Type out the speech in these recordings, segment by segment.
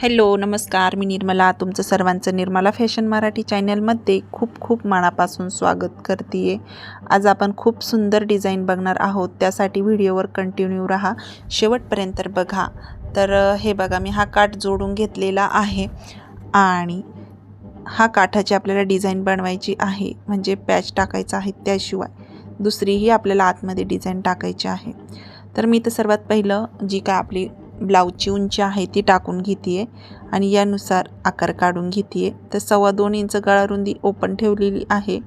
Hello नमस्कार. मी निर्मला. तुमचं सर्वांचं निर्मला फॅशन मराठी चॅनलमध्ये खूप खूप मनापासून स्वागत करते आहे आज आपण खूप सुंदर डिझाईन बघणार आहोत. त्यासाठी व्हिडिओवर कंटिन्यू राहा. शेवटपर्यंत बघा. तर हे बघा मी हा काठ जोडून घेतलेला आहे आणि हा काठाची आपल्याला डिझाईन बनवायची आहे. म्हणजे पॅच टाकायचा आहे त्याशिवाय. दुसरीही आपल्याला आतमध्ये डिझाईन टाकायची आहे. तर मी तर सर्वात पहिलं जी काय आपली ब्लाऊजची उंची आहे ती टाकून घेते आहे आणि यानुसार आकार काढून घेते आहे तर सव्वा दोन इंच गळारुंदी ओपन ठेवलेली आहे.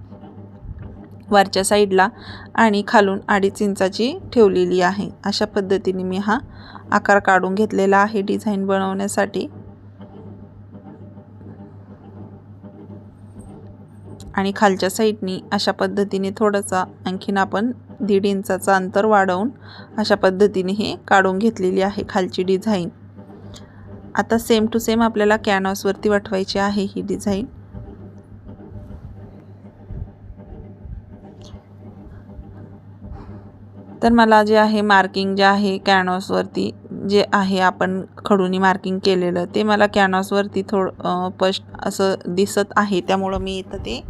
वरच्या साईडला आणि खालून अडीच इंचाची ठेवलेली आहे. अशा पद्धतीने मी हा आकार काढून घेतलेला आहे डिझाईन बनवण्यासाठी. आणि खालच्या साईडनी अशा पद्धतीने थोडासा आणखीन आपण दीड इंचाचं अंतर वाढवून अशा पद्धतीने हे काढून घेतलेली आहे खालची डिझाईन. आता सेम टू सेम आपल्याला कॅनव्हासवरती वाटवायची आहे ही डिझाईन. तर मला जे आहे मार्किंग जे आहे कॅनव्हासवरती जे आहे आपण खडूनी मार्किंग केलेलं ते मला कॅनव्हासवरती थोडं पष्ट असं दिसत आहे. त्यामुळं मी इथं ते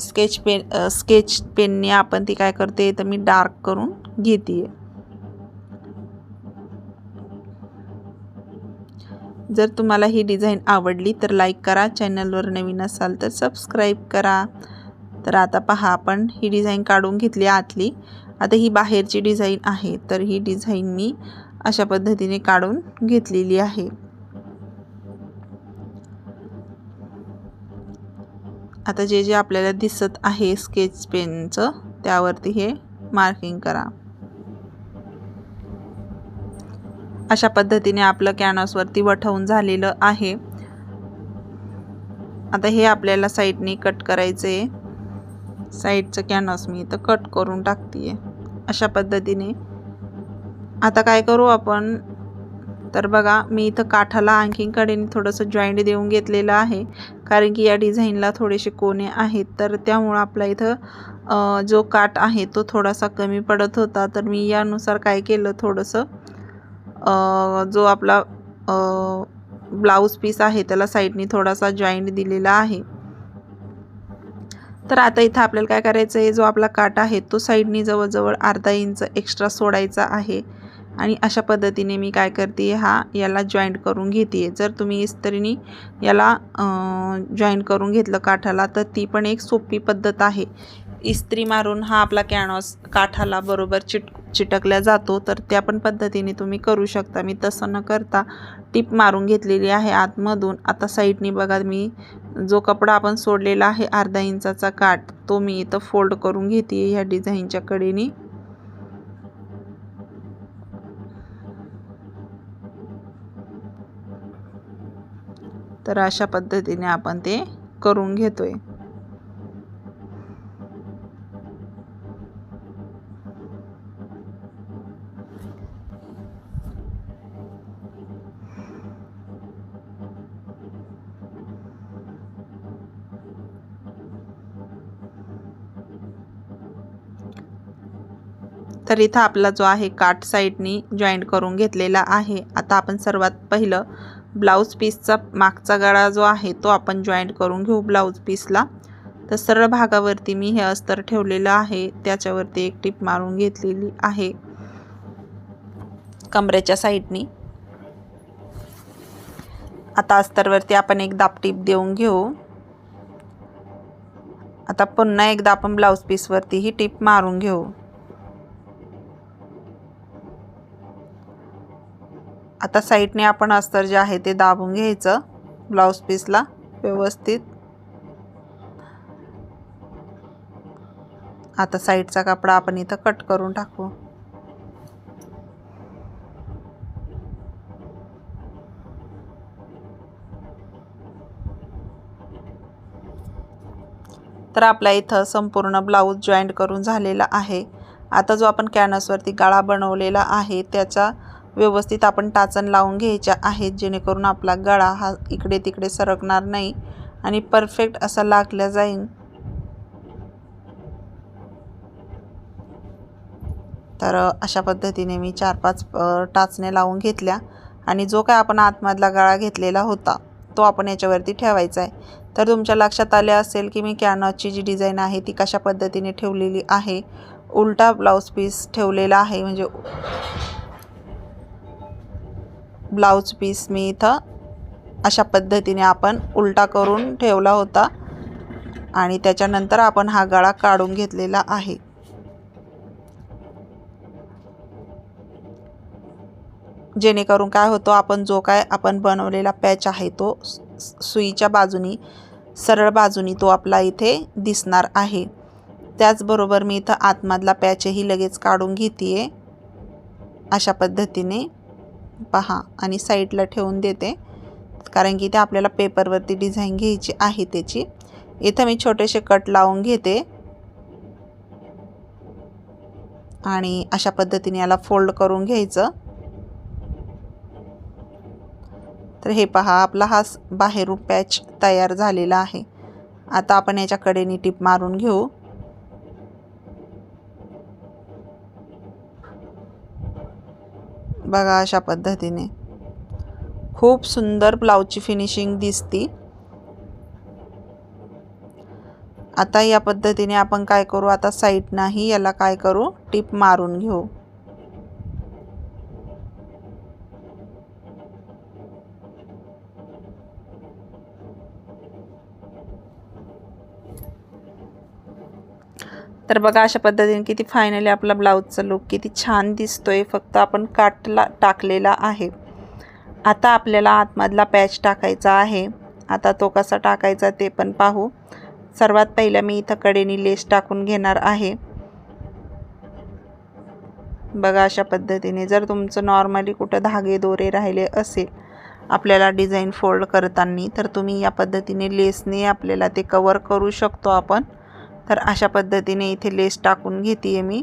स्केच पेन स्केच पेनने आपण ती काय करते तर मी डार्क करून घेते जर तुम्हाला ही डिझाईन आवडली तर लाईक करा. चॅनलवर नवीन असाल तर सबस्क्राईब करा. तर आता पहा आपण ही डिझाईन काढून घेतली आतली. आता ही बाहेरची डिझाईन आहे तर ही डिझाईन मी अशा पद्धतीने काढून घेतलेली आहे. आता जे जे आपल्याला दिसत आहे स्केच पेनचं त्यावरती हे मार्किंग करा. अशा पद्धतीने आपलं कॅनॉसवरती वठवून झालेलं आहे. आता हे आपल्याला साईडने कट करायचं आहे साईडचं कॅनॉस मी इथं कट करून टाकते अशा पद्धतीने. आता काय करू आपण? तर बघा मी इथं काठाला आणखीन कडेने थोडंसं जॉईंट देऊन घेतलेलं आहे. कारण की या डिझाईनला थोडेसे कोणे आहेत. तर त्यामुळं आपला इथं जो काठ आहे तो थोडासा कमी पडत होता. तर मी यानुसार काय केलं थोडंसं जो आपला ब्लाऊज पीस आहे त्याला साईडनी थोडासा जॉईंट दिलेला आहे. तर आता इथं आपल्याला काय करायचं आहे जो आपला काट आहे तो साईडनी जवळजवळ अर्धा इंच एक्स्ट्रा सोडायचा आहे. आणि अशा पद्धतीने मी काय करते हा याला जॉईंट करून घेते जर तुम्ही इस्त्रीनी याला जॉईंट करून घेतलं काठाला तर ती पण एक सोपी पद्धत आहे. इस्त्री मारून हा आपला कॅनॉस काठाला बरोबर चिट चिटकल्या जातो तर त्या पण पद्धतीने तुम्ही करू शकता. मी तसं न करता टीप मारून घेतलेली आहे आतमधून. आता साईडनी बघा मी जो कपडा आपण सोडलेला आहे अर्धा इंचाचा काठ तो मी इथं फोल्ड करून घेते ह्या डिझाईनच्या कडेने. तर अशा पद्धतीने आपण ते करून घेतोय. तर इथं आपला जो आहे काठ साईडनी जॉईंट करून घेतलेला आहे. आता आपण सर्वात पहिलं ब्लाऊज पीसचा मागचा गळा जो आहे तो आपण जॉईंट करून घेऊ ब्लाऊज पीसला. तर सरळ भागावरती मी हे अस्तर ठेवलेलं आहे. त्याच्यावरती एक टीप मारून घेतलेली आहे. कमरेच्या साईडनी. आता अस्तरवरती आपण एक दापटीप देऊन घेऊ. आता पुन्हा एकदा आपण ब्लाऊज पीसवरती ही टीप मारून घेऊ. आता साईडने आपण अस्तर जे आहे ते दाबून घ्यायचं ब्लाऊज पीसला व्यवस्थित. आता साईडचा कपडा आपण इथं कट करून टाकू. तर आपल्या इथं संपूर्ण ब्लाऊज जॉईंट करून झालेला आहे. आता जो आपण कॅनसवरती गाळा बनवलेला आहे त्याचा व्यवस्थित आपण टाचण लावून घ्यायच्या आहेत जेणेकरून आपला गळा हा इकडे तिकडे सरकणार नाही आणि परफेक्ट असा लागला जाईल तर अशा पद्धतीने मी चार पाच टाचण्या लावून घेतल्या आणि जो काय आपण आतमधला गळा घेतलेला होता तो आपण याच्यावरती ठेवायचा आहे. तर तुमच्या लक्षात आले असेल की मी कॅनॉची जी डिझाईन आहे ती कशा पद्धतीने ठेवलेली आहे? उलटा ब्लाऊज पीस ठेवलेला आहे म्हणजे ब्लाऊज पीस मी इथं अशा पद्धतीने आपण उलटा करून ठेवला होता. आणि त्याच्यानंतर आपण हा गळा काढून घेतलेला आहे. जेणेकरून काय होतो आपण जो काय आपण बनवलेला पॅच आहे तो सुईच्या बाजूनी सरळ बाजूनी तो आपला इथे दिसणार आहे. त्याचबरोबर मी इथं आतमधला पॅचही लगेच काढून घेते अशा पद्धतीने पहा आणि साईडला ठेवून देते. कारण की ते आपल्याला पेपरवरती डिझाईन घ्यायची आहे त्याची. इथं मी छोटेसे कट लावून घेते. आणि अशा पद्धतीने याला फोल्ड करून घ्यायचं. तर हे पहा आपला हा बाहेरून पॅच तयार झालेला आहे. आता आपण याच्या कडेने टीप मारून घेऊ. बघा अशा पद्धतीने. खूप सुंदर ब्लाऊजची फिनिशिंग दिसती. आता या पद्धतीने आपण काय करू? आता साईडनाही याला काय करू? टिप मारून घेऊ. तर बघा अशा पद्धतीने किती फायनली आपला ब्लाऊजचा लुक किती छान दिसतोय. फक्त आपण काटला टाकलेला आहे. आता आपल्याला आतमधला पॅच टाकायचा आहे. आता तो कसा टाकायचा ते पण पाहू. सर्वात पहिल्या मी इथं कडेनी लेस टाकून घेणार आहे. बघा अशा पद्धतीने जर तुमचं नॉर्मली कुठं धागे दोरे राहिले असेल आपल्याला डिझाईन फोल्ड करताना तर तुम्ही या पद्धतीने लेसने आपल्याला ते कवर करू शकतो आपण. तर अशा पद्धतीने इथे लेस टाकून घेते आहे मी.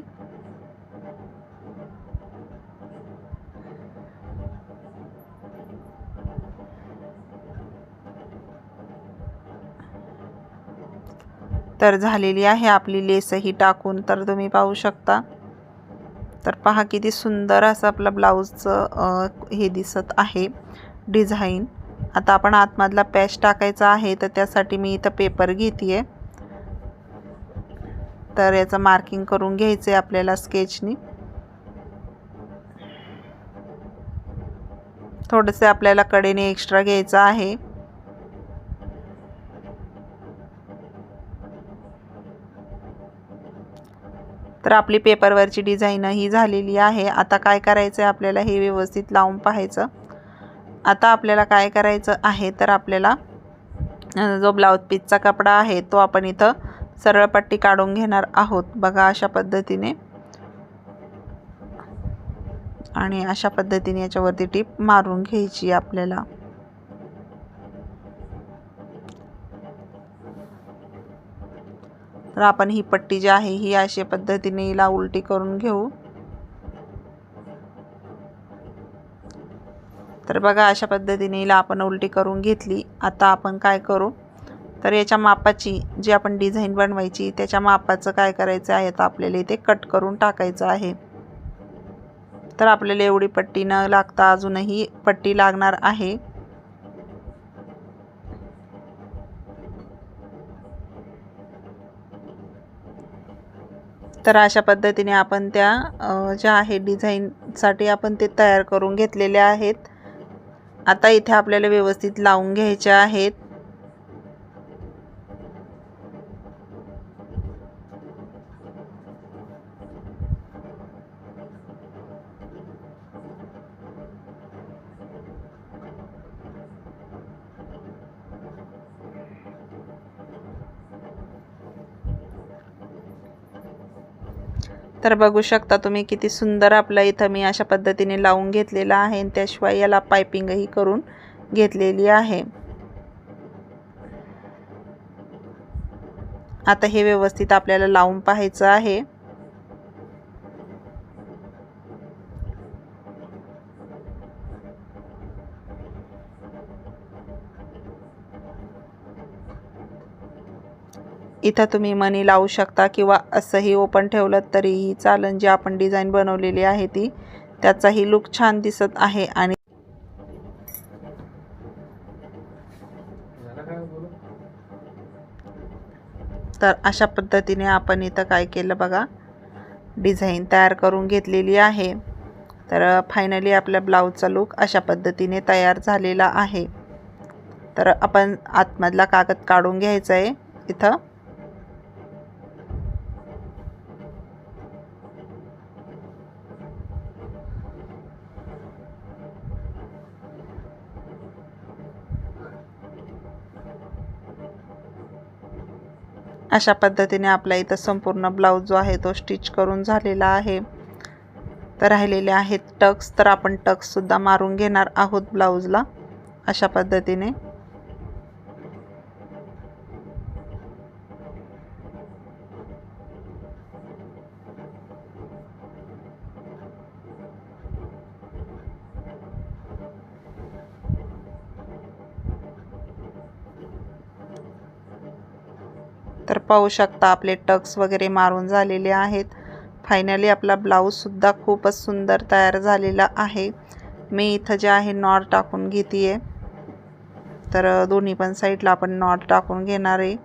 तर झालेली आहे आपली लेसही टाकून तर तुम्ही पाहू शकता. तर पहा किती सुंदर असं आपलं ब्लाऊजचं हे दिसत आहे डिझाईन. आता आपण आतमधला पॅच टाकायचा आहे तर त्यासाठी मी इथं पेपर घेते आहे तर याचं मार्किंग करून घ्यायचं आहे आपल्याला स्केचनी थोडंसं आपल्याला कडेने एक्स्ट्रा घ्यायचं आहे. तर आपली पेपरवरची डिझाईन ही झालेली आहे. आता काय करायचं आहे आपल्याला हे व्यवस्थित लावून पाहायचं. आता आपल्याला काय करायचं आहे तर आपल्याला जो ब्लाऊज पीसचा कपडा आहे तो आपण इथं सरळ पट्टी काढून घेणार आहोत. बघा अशा पद्धतीने. आणि अशा पद्धतीने याच्यावरती टीप मारून घ्यायची आपल्याला. तर आपण ही पट्टी जी आहे ही अशा पद्धतीने हिला उलटी करून घेऊ. तर बघा अशा पद्धतीने हिला आपण उलटी करून घेतली. आता आपण काय करू? तर याच्या मापाची जी आपण डिझाईन बनवायची त्याच्या मापाचं काय करायचं आहे तर आपल्याला इथे कट करून टाकायचं आहे. तर आपल्याला एवढी पट्टी न लागता अजूनही पट्टी लागणार आहे. तर अशा पद्धतीने आपण त्या ज्या आहे डिझाईनसाठी आपण ते तयार करून घेतलेले आहेत. आता इथे आपल्याला व्यवस्थित लावून घ्यायच्या आहेत. तर बघू शकता तुम्ही किती सुंदर आपला इथं मी अशा पद्धतीने लावून घेतलेला आहे आणि त्याशिवाय याला पायपिंगही करून घेतलेली आहे. आता हे व्यवस्थित आपल्याला लावून पाहायचं आहे. इथं तुम्ही मनी लावू शकता किंवा असंही ओपन ठेवलं तरीही चालन जी आपण डिझाईन बनवलेली आहे ती त्याचाही लुक छान दिसत आहे आणि तर अशा पद्धतीने आपण इथं काय केलं बघा. डिझाईन तयार करून घेतलेली आहे. तर फायनली आपल्या ब्लाऊजचा लुक अशा पद्धतीने तयार झालेला आहे. तर आपण आतमधला कागद काढून घ्यायचा आहे इथं. अशा पद्धतीने आपल्या इथं संपूर्ण ब्लाऊज जो आहे तो स्टिच करून झालेला आहे. तर राहिलेले आहेत टक्स. तर आपण टक्ससुद्धा मारून घेणार आहोत ब्लाऊजला अशा पद्धतीने. पाहू शकता आपले टक्स वगैरे मारून झालेले आहेत. फायनली आपला ब्लाऊजसुद्धा खूपच सुंदर तयार झालेला आहे. मी इथं जे आहे नॉट टाकून घेते आहे तर दोन्ही पण साईडला आपण नॉट टाकून घेणार आहे.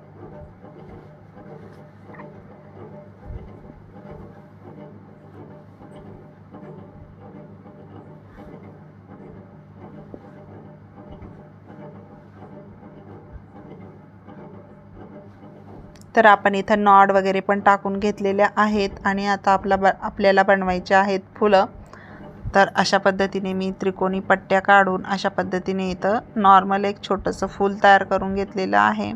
तर आपण इथं नॉड वगैरे पण टाकून घेतलेल्या आहेत आणि आता आपला ब आपल्याला बनवायचे आहेत फुलं. तर अशा पद्धतीने मी त्रिकोणी पट्ट्या काढून अशा पद्धतीने इथं नॉर्मल एक छोटंसं फूल तयार करून घेतलेलं आहे.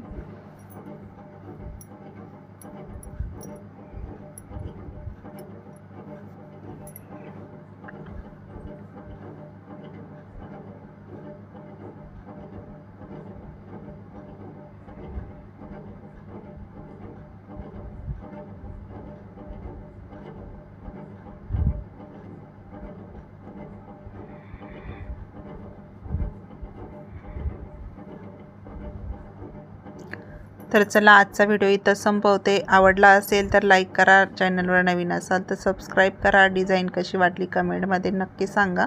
तर चला आजचा व्हिडिओ इथं संपवते. आवडला असेल तर लाईक करा. चॅनलवर नवीन असाल तर सबस्क्राईब करा. डिझाईन कशी वाटली कमेंटमध्ये नक्की सांगा.